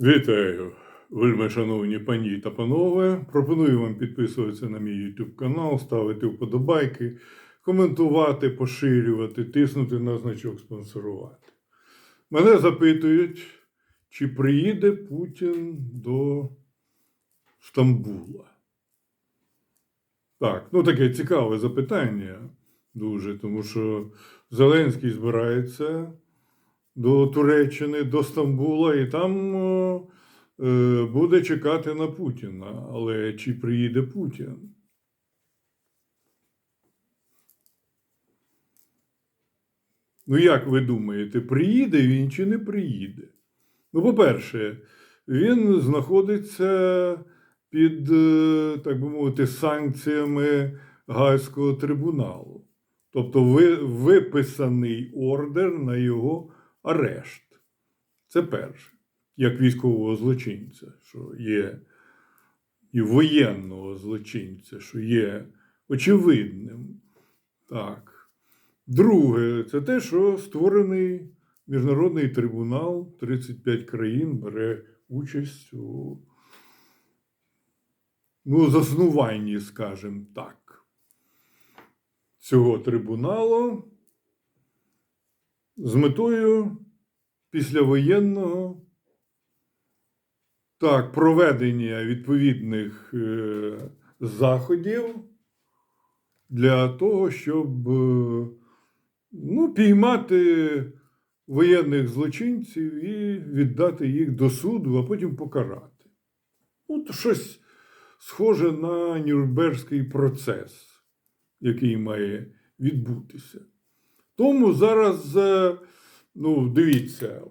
Вітаю, вельми шановні пані та панове. Пропоную вам підписуватися на мій YouTube канал, ставити вподобайки, коментувати, поширювати, тиснути на значок спонсорувати. Мене запитують, чи приїде Путін до Стамбула. Так, ну таке цікаве запитання дуже, тому що Зеленський збирається до Туреччини, до Стамбула, і там е, буде чекати на Путіна. Але чи приїде Путін? Ну, як ви думаєте, приїде він чи не приїде? Ну, по-перше, він знаходиться під, е, так би мовити, санкціями Гаазького трибуналу. Тобто ви, виписаний ордер на його арешт. Це перше, як військового злочинця, що є, і воєнного злочинця, що є очевидним. Так. Друге, це те, що створений міжнародний трибунал, 35 країн бере участь у ну, заснуванні, скажімо так, цього трибуналу з метою післявоєнного так, проведення відповідних е, заходів для того, щоб е, ну, піймати воєнних злочинців і віддати їх до суду, а потім покарати. То щось схоже на Нюрнберзький процес, який має відбутися. Тому зараз, е, ну, дивіться,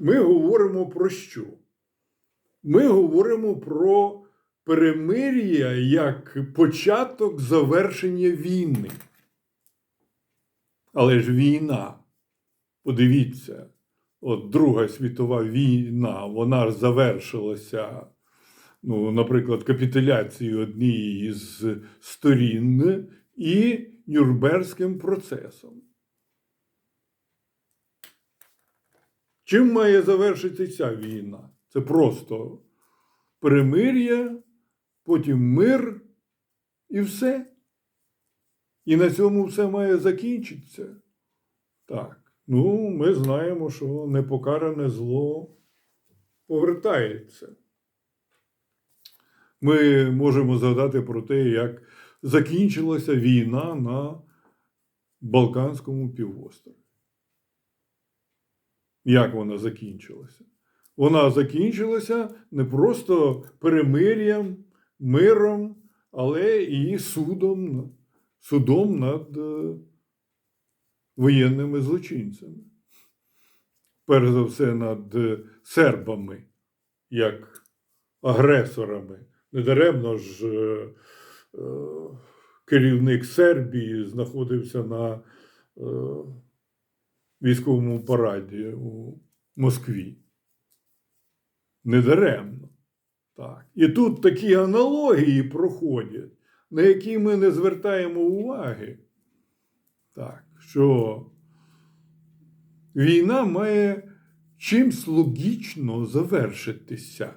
ми говоримо про що? Ми говоримо про перемир'я як початок завершення війни. Але ж війна, подивіться, от Друга світова війна, вона ж завершилася, ну, наприклад, капітуляцією однієї з сторін і Нюрнберзьким процесом. Чим має завершитися війна? Це просто перемир'я, потім мир і все. І на цьому все має закінчитися. Так. Ну, ми знаємо, що непокаране зло повертається. Ми можемо згадати про те, як закінчилася війна на Балканському півострові. Як вона закінчилася? Вона закінчилася не просто перемир'ям, миром, але і судом, судом над е, воєнними злочинцями. Перш за все, над е, сербами, як агресорами. Недаремно ж е, е, керівник Сербії знаходився на е, військовому параді у Москві. Недаремно. Так. І тут такі аналогії проходять, на які ми не звертаємо уваги. Так, що війна має чимсь логічно завершитися.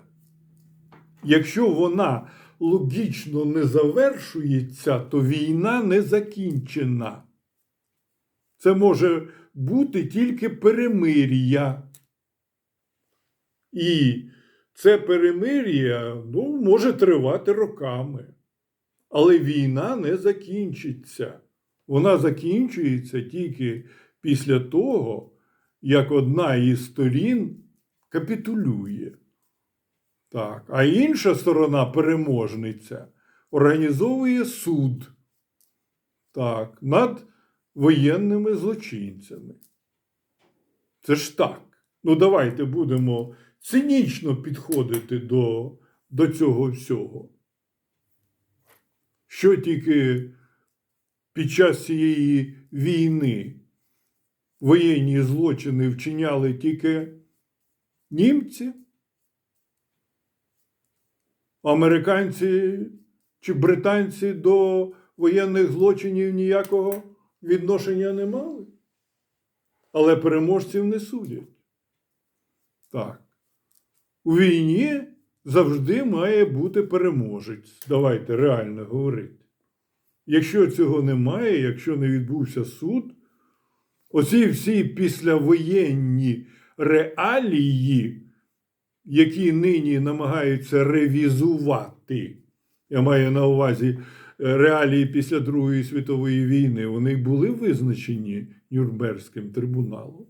Якщо вона логічно не завершується, то війна не закінчена. Це може бути тільки перемир'я. І це перемир'я ну, може тривати роками. Але війна не закінчиться. Вона закінчується тільки після того, як одна із сторін капітулює. Так. А інша сторона, переможниця, організовує суд так, над воєнними злочинцями. Це ж так. Ну, давайте будемо цинічно підходити до, до цього всього. Що тільки під час цієї війни воєнні злочини вчиняли тільки німці, американці чи британці до воєнних злочинів ніякого відношення не мали, але переможців не судять. Так. У війні завжди має бути переможець. Давайте реально говорити. Якщо цього немає, якщо не відбувся суд, оці всі післявоєнні реалії, які нині намагаються ревізувати, я маю на увазі реалії після Другої світової війни, вони були визначені Нюрнберзьким трибуналом.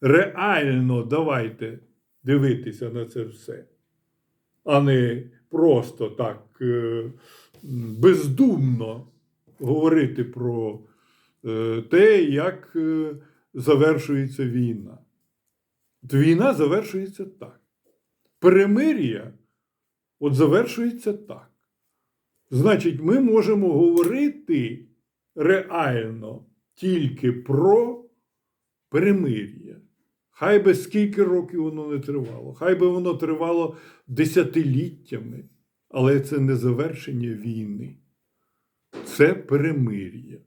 Реально давайте дивитися на це все, а не просто так е, бездумно говорити про е, те, як е, завершується війна. Війна завершується так. Перемир'я от завершується так. Значить, ми можемо говорити реально тільки про перемир'я. Хай би скільки років воно не тривало, хай би воно тривало десятиліттями, але це не завершення війни, це перемир'я.